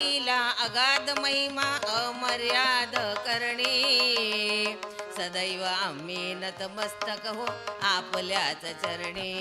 तिला अगाध महिमा अमर्याद करणी. सदैव आम्ही नतमस्तक हो आपल्याच चरणी.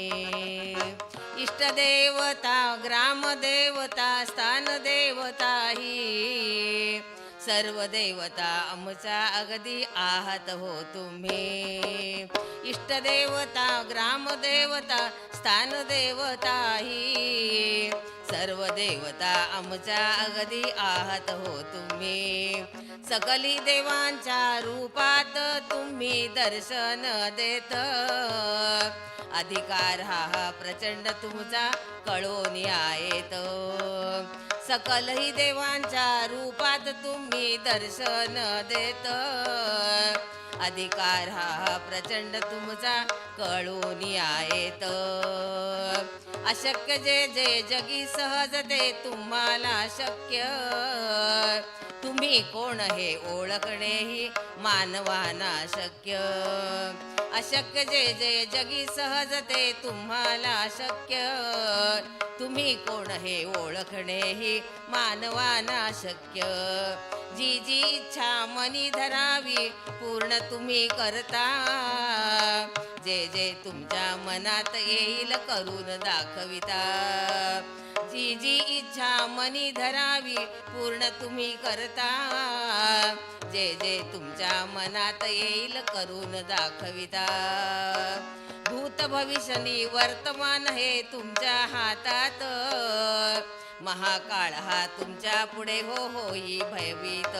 इष्टदेवता ग्रामदेवता स्थानदेवता ही सर्व देवता आमचा अगदी आहात हो तुम्ही. इष्टदेवता ग्रामदेवता स्थानदेवता ही सर्व देवता आमच्या अगदी आहात हो तुम्ही. सकली देवांच्या रूपात तुम्ही दर्शन देत. अधिकार हा हा प्रचंड तुमचा कळून येत. सकलही देवांच्या रूपात तुम्ही दर्शन देत. अधिकार हा प्रचंड तुमचा कळून येत. अशक्य जे जे जगी सहज ते तुम्हाला शक्य. तुम्ही कोण हे ओळखणे ही मानवाना शक्य. अशक्य जे जे जगी सहज ते तुम्हाला शक्य. तुम्ही कोण हे ओळखणे ही मानवाना शक्य. जी जी इच्छा मनी धरावी पूर्ण तुम्ही करता. जे जे तुमच्या मनात येईल करून दाखविता. जी जी इच्छा मनी धरावी पूर्ण तुम्ही करता. जे जे तुमच्या मनात येईल करून दाखविता. भूत भविष्यनी वर्तमान हे तुमच्या हातात. महाकाळ हा तुमच्यापुढे हो होई भयभीत.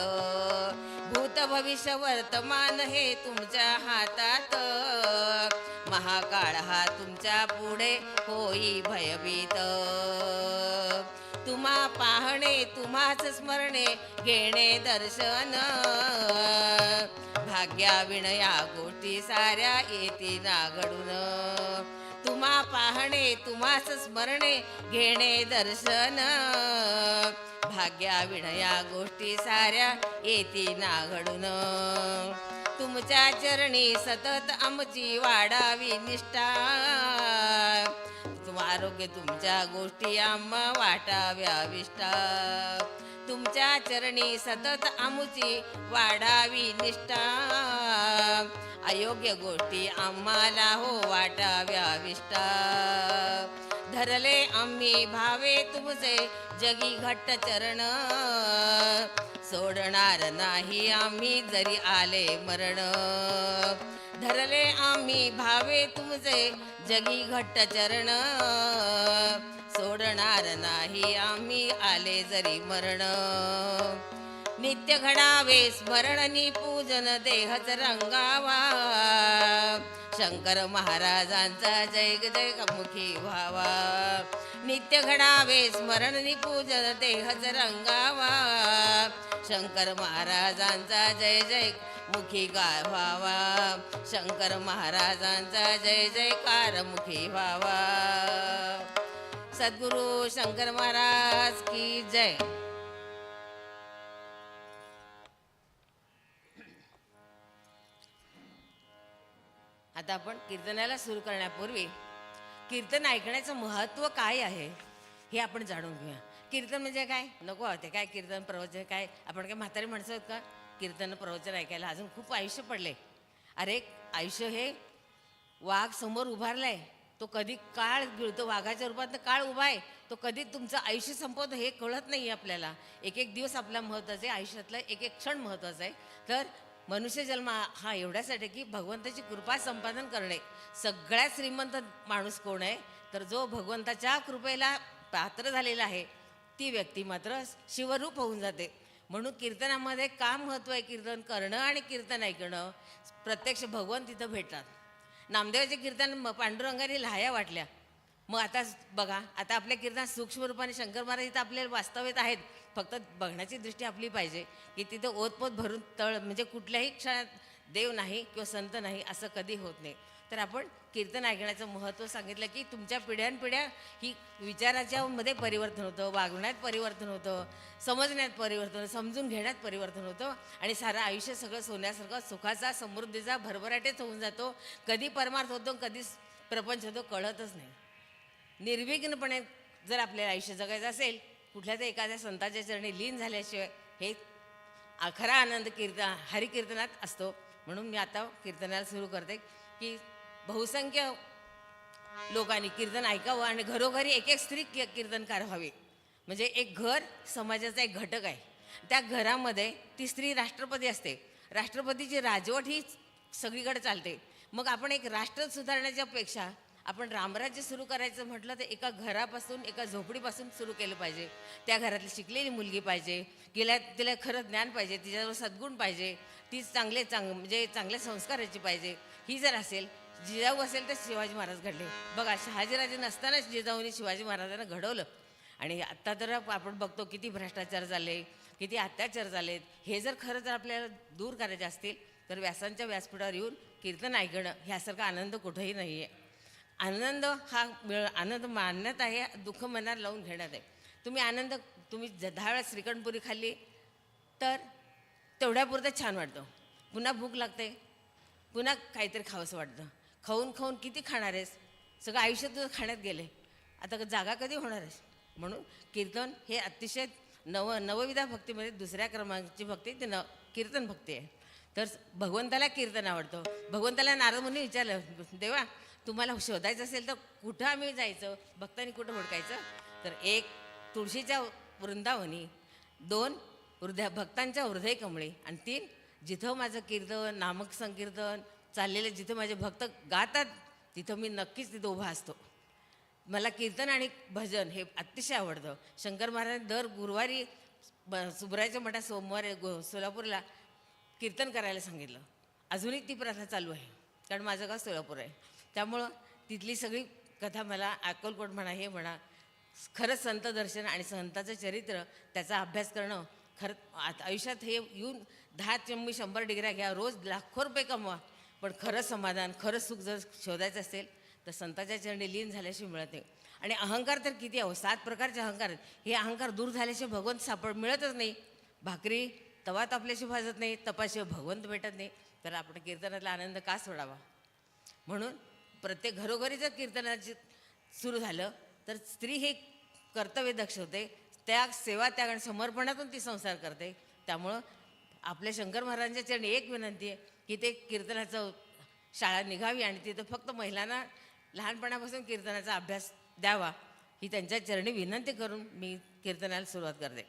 भूत भविष्य वर्तमान हे तुमच्या हातात. महाकाळ हा तुमच्यापुढे होई भयभीत. तुम्हा पाहणे तुम्हाच स्मरणे घेणे दर्शन. भाग्या विणया गोष्टी साऱ्या येते नागडून तुम्हा पाहणे तुम्हाच स्मरणे घेणे दर्शन. भाग्या विणया गोष्टी साऱ्या येते नागडून तुमच्या चरणी सतत आमची वाढावी निष्ठा. आरोग्य तुमच्या गोष्टी आम्हा वाटाव्या विष्टा तुमच्या चरणी सतत आमुची वाढावी निष्ठा. अयोग्य गोष्टी आम्हाला हो वाटाव्या विष्टा धरले आम्ही भावे तुमचे जगी घट्ट चरण. सोडणार नाही आम्ही जरी आले मरण. धरले आम्ही भावे तुमचे जगी घट्ट चरण. सोडणार नाही आम्ही आले जरी मरण. नित्य घडावे स्मरणनी पूजन देहच रंगावा. शंकर महाराजांचा जय जय मुखी व्हावा. नित्य घडावे स्मरण पूजन देहच रंगावा. शंकर महाराजांचा जय जय मुखी गाय व्हावा. शंकर महाराजांचा जय जयकार मुखी व्हावा. सद्गुरु शंकर महाराज की जय. आता आपण कीर्तनाला सुरू करण्यापूर्वी कीर्तन ऐकण्याचं महत्त्व काय आहे हे आपण जाणून घेऊया. कीर्तन म्हणजे काय? नको होते काय कीर्तन प्रवचन काय? आपण काय म्हातारी माणसं का? कीर्तन प्रवचन ऐकायला अजून खूप आयुष्य पडले अरे आयुष्य हे वाघ समोर उभारलाय तो कधी काळ गिळतो वाघाच्या रूपात काळ उभा आहे तो कधी तुमचं आयुष्य संपवतो हे कळत नाही आपल्याला. एक एक दिवस आपला महत्त्वाचा आहे आयुष्यातला एक एक क्षण महत्त्वाचा आहे. तर मनुष्य जन्म हा एवढ्यासाठी की भगवंताची कृपा संपादन करणे. सगळ्यात श्रीमंत माणूस कोण आहे? तर जो भगवंताच्या कृपेला पात्र झालेला आहे ती व्यक्ती मात्र शिवरूप होऊन जाते. म्हणून कीर्तनामध्ये का महत्त्व आहे. कीर्तन करणं आणि कीर्तन ऐकणं प्रत्यक्ष भगवंत तिथं भेटतात. नामदेवाचे कीर्तन म- पांडुरंगाने लहाया वाटल्या. मग आता बघा आता आपल्या कीर्तनात सूक्ष्म रूपाने शंकर महाराज इथं आपले वास्तव्यात आहेत. फक्त बघण्याची दृष्टी आपली पाहिजे की तिथे ओतपोत भरून तळ म्हणजे कुठल्याही क्षणात देव नाही किंवा संत नाही असं कधी होत नाही. तर आपण कीर्तन ऐकण्याचं महत्त्व सांगितलं की तुमच्या पिढ्यानपिढ्या ही विचाराच्या मध्ये परिवर्तन होतं वागण्यात परिवर्तन होतं समजण्यात परिवर्तन समजून घेण्यात परिवर्तन होतं आणि सारं आयुष्य सगळं सोन्यासारखं सुखाचा समृद्धीचा भरभराटेच होऊन जातो. कधी परमार्थ होतो कधी प्रपंच होतो कळतच नाही. निर्विघ्नपणे जर आपल्याला आयुष्य जगायचं असेल कुठल्या तर एखाद्या संताच्या चरणी लीन झाल्याशिवाय हे अखरा खरा आनंद कीर्तन हरिकीर्तनात असतो. म्हणून मी आता कीर्तनाला सुरू करते की बहुसंख्य लोकांनी कीर्तन ऐकावं आणि घरोघरी एक एक स्त्री कीर्तनकार व्हावी. म्हणजे एक घर समाजाचा एक घटक आहे. त्या घरामध्ये ती स्त्री राष्ट्रपती असते. राष्ट्रपतीची राजवट ही सगळीकडे चालते. मग आपण एक राष्ट्र सुधारण्याच्या पेक्षा आपण रामराज्य सुरू करायचं म्हटलं तर एका घरापासून एका झोपडीपासून सुरू केलं पाहिजे. त्या घरातली शिकलेली मुलगी पाहिजे गेल्या तिला खरं ज्ञान पाहिजे तिच्याजवळ सद्गुण पाहिजे ती चांगले चांग म्हणजे चांगल्या संस्काराची पाहिजे. ही जर असेल जिजाऊ असेल तर शिवाजी महाराज घडले. बघा शहाजीराजे नसतानाच जिजाऊने शिवाजी महाराजांना घडवलं. आणि आत्ता तर आपण बघतो किती भ्रष्टाचार झाले किती अत्याचार झालेत. हे जर खरं जर आपल्याला दूर करायचे असतील तर व्यासांच्या व्यासपीठावर येऊन कीर्तन ऐकणं ह्यासारखा आनंद कुठंही नाही आहे आनंद हा मिळ आनंद मानण्यात आहे दुःख मनात लावून घेण्यात आहे. तुम्ही आनंद तुम्ही ज- दहा वेळा श्रीखंडपुरी खाल्ली तर तेवढ्यापुरतं छान वाटतं. पुन्हा भूक लागते पुन्हा काहीतरी खावंसं वाटतं. खाऊन खाऊन किती खाणार आहेस? सगळं आयुष्य तुझं खाण्यात गेले आता जागा कधी होणार आहेस? म्हणून कीर्तन हे अतिशय नव नवविधा भक्तीमध्ये दुसऱ्या क्रमांकाची भक्ती ते न कीर्तन भक्ती आहे. तर भगवंताला कीर्तन आवडतं. भगवंताला नारद म्हणून विचारलं देवा तुम्हाला शोधायचं असेल तर कुठं आम्ही जायचं? भक्तांनी कुठं हुडकायचं? तर एक तुळशीच्या वृंदावनी दोन हृदय भक्तांच्या हृदय कमळे आणि तीन जिथं माझं कीर्तन नामक संकीर्तन चाललेलं जिथं माझे भक्त गातात तिथं मी नक्कीच तिथं उभा असतो. मला कीर्तन आणि भजन हे अतिशय आवडतं. शंकर महाराज दर गुरुवारी ब सुब्रायच्या मठात सोमवारी गो सोलापूरला कीर्तन करायला सांगितलं. अजूनही ती प्रथा चालू आहे. कारण माझं गाव सोलापूर आहे. त्यामुळं तिथली सगळी कथा मला अक्कलकोट म्हणा हे म्हणा खरंच संत दर्शन आणि संताचं चरित्र त्याचा अभ्यास करणं खरं आता आयुष्यात हे येऊन दहा चंबी शंभर डिग्र्या घ्या रोज लाखो रुपये कमवा. पण खरं समाधान खरं सुख जर शोधायचं असेल तर संताच्या चरणी लीन झाल्याशिवाय मिळत नाही. आणि अहंकार तर किती अहो सात प्रकारचे अहंकार हे अहंकार दूर झाल्याशिवाय भगवंत सापड मिळतच नाही. भाकरी तवा तापल्याशी भाजत नाही तपाशिवाय भगवंत भेटत नाही. तर आपण कीर्तनातला आनंद का सोडावा? म्हणून प्रत्येक घरोघरी जर कीर्तनाची सुरू झालं तर स्त्री हे कर्तव्य दक्ष होते त्या सेवा त्याग आणि समर्पणातून ती संसार करते. त्यामुळं आपल्या शंकर महाराजांच्या चरणी एक विनंती आहे की ते कीर्तनाचं शाळा निघावी आणि तिथं फक्त महिलांना लहानपणापासून कीर्तनाचा अभ्यास द्यावा ही त्यांच्या चरणी विनंती करून मी कीर्तनाला सुरुवात करते.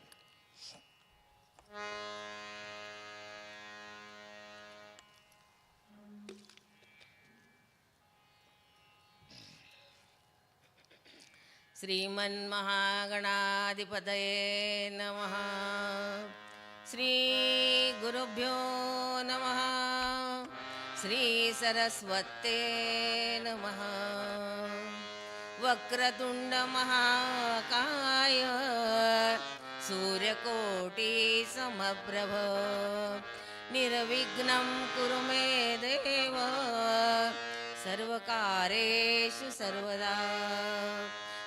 श्रीमन्महागणाधिपतये नमः। श्रीगुरुभ्यो नमः। श्रीसरस्वते नमः। वक्रतुण्डमहाकाय सूर्यकोटिसमप्रभ। निर्विघ्नं कुरु मे देव। सर्वकारेषु सर्वदा।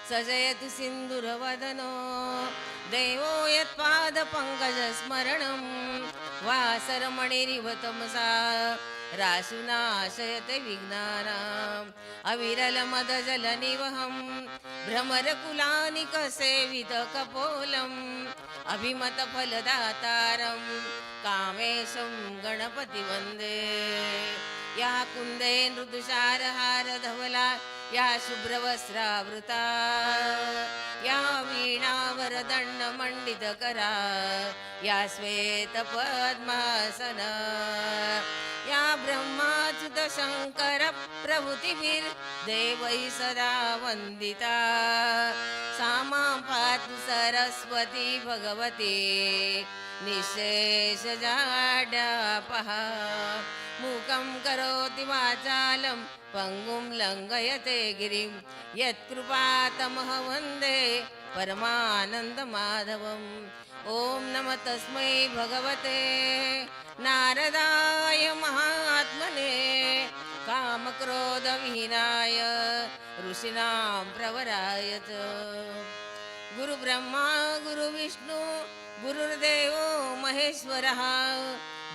सजयतु सिन्दुरवदनो। देवो यत्पादपङ्कजस्मरणं वासरमणिरिव तमसा राशुनाशयते विघ्नानाम्। अविरलमदजलनिवहं भ्रमरकुलानिकसेवितकपोलम् अभिमतफलदातारं कामेशं गणपति वन्दे। या कुन्दे मृदुसारहारधवला या शुभ्रवस्त्रावृता या वीणावरदण्डमण्डितकरा या श्वेतपद्मासना या ब्रह्माच्युतशङ्करप्रभृतिभिर्देवैः सदा वन्दिता। सा मां पातु सरस्वती भगवती निःशेषजाड्यापः मूकं करोति वाचालं पङ्गुं लङ्घयते गिरिं। यत्कृपातमः वन्दे परमानन्दमाधवम्। ॐ नम तस्मै भगवते। नारदाय महात्मने कामक्रोधविहीनाय ऋषीणां प्रवराय च। गुरुब्रह्मा गुरुविष्णु गुरुर्देवो महेश्वरः।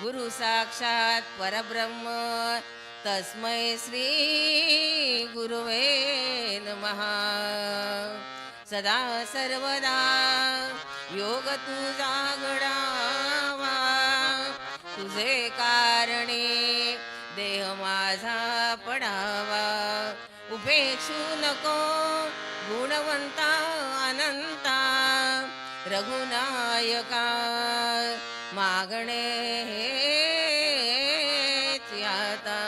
गुरुसाक्षात् परब्रह्म तस्मै श्री गुरुवे नमः. सदा सर्वदा योग तुझा घडावा तुझे कारणे देह माझा पडावा. उपेक्षू नको गुणवंता अनंता. रघुनायका मागणे आता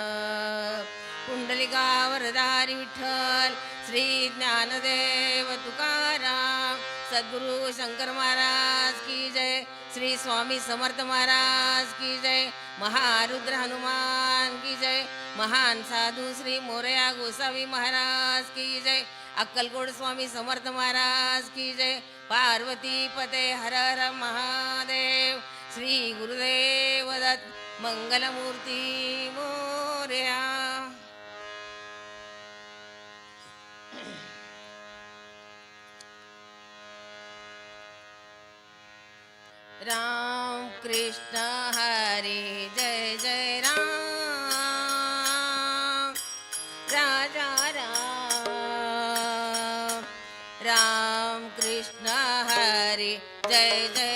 कुंडलिका वरदारी विठ्ठल श्री ज्ञानदेव तुकाराम सद्गुरु शंकर महाराज की जय श्री स्वामी समर्थ महाराज की जय महारुद्र हनुमान की जय महान साधू श्री मोरया गोसावी महाराज की जय अक्कलकोट स्वामी समर्थ महाराज की जय पार्वती पते हर हर महादेव श्री गुरुदेव दत्त मंगलमूर्ती मोर्या। राम कृष्ण हरे जय जय राम। राजा राम। राम कृष्ण हरे जय जय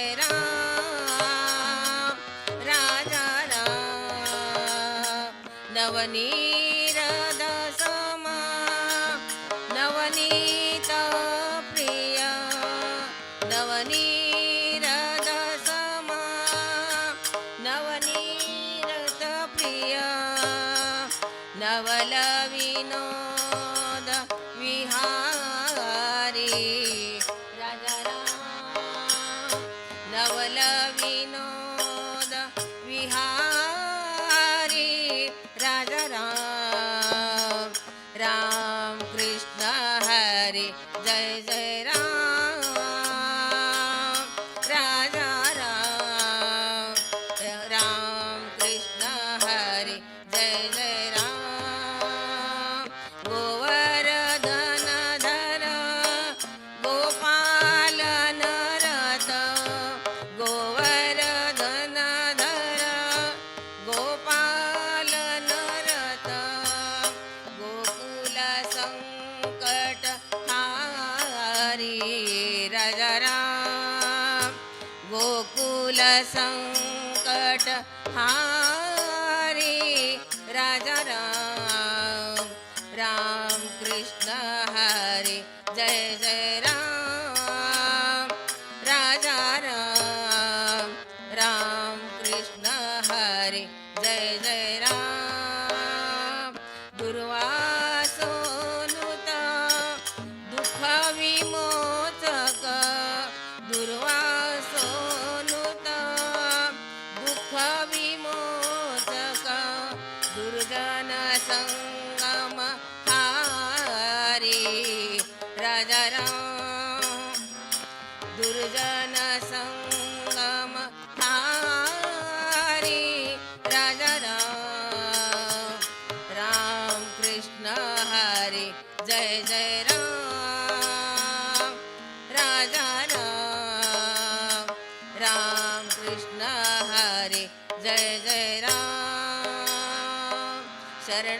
कृष्ण हरे जय जय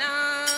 down.